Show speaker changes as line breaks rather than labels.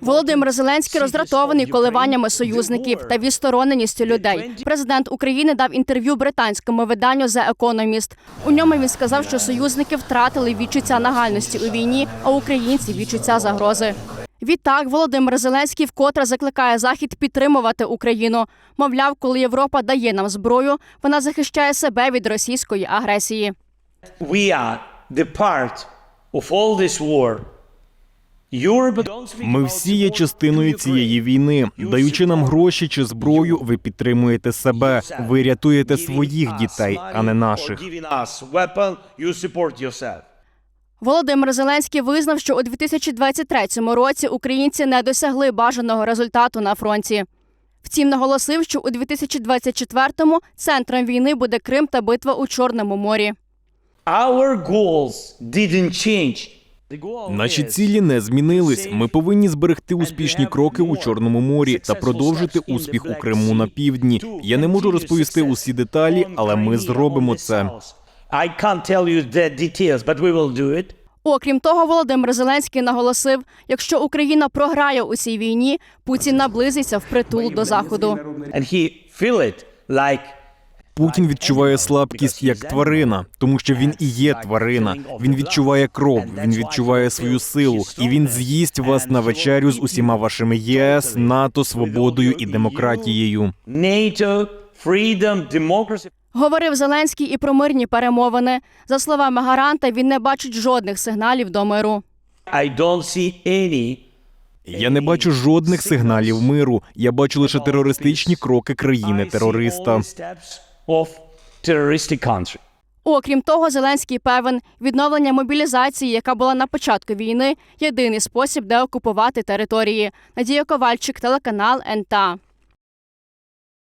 Володимир Зеленський роздратований коливаннями союзників та відстороненістю людей. Президент України дав інтерв'ю британському виданню The Economist. У ньому він сказав, що союзники втратили відчуття нагальності у війні, а українці відчуття загрози. Відтак Володимир Зеленський вкотре закликає Захід підтримувати Україну. Мовляв, коли Європа дає нам зброю, вона захищає себе від російської агресії.
we are the part of all this war.
Ми всі є частиною цієї війни. Даючи нам гроші чи зброю, ви підтримуєте себе. Ви рятуєте своїх дітей, а не наших.
Володимир Зеленський визнав, що у 2023 році українці не досягли бажаного результату на фронті. Втім, наголосив, що у 2024-му центром війни буде Крим та битва у Чорному морі.
Our goals didn't change.
Наші цілі не змінились. Ми повинні зберегти успішні кроки у Чорному морі та продовжити успіх у Криму на півдні. Я не можу розповісти усі деталі, але ми зробимо це.
Окрім того, Володимир Зеленський наголосив, якщо Україна програє у цій війні, Путін наблизиться впритул до заходу.
And he feel it like
Путін відчуває слабкість як тварина, тому що він і є тварина. Він відчуває кров, він відчуває свою силу, і він з'їсть вас на вечерю з усіма вашими ЄС, НАТО, свободою і демократією.
Говорив Зеленський і про мирні перемовини. За словами гаранта, він не бачить жодних сигналів до миру.
Я не бачу жодних сигналів миру. Я бачу лише терористичні кроки країни терориста.
Of terroristic country.
Окрім того, Зеленський певен, відновлення мобілізації, яка була на початку війни, єдиний спосіб деокупувати території. Надія Ковальчик, телеканал НТА.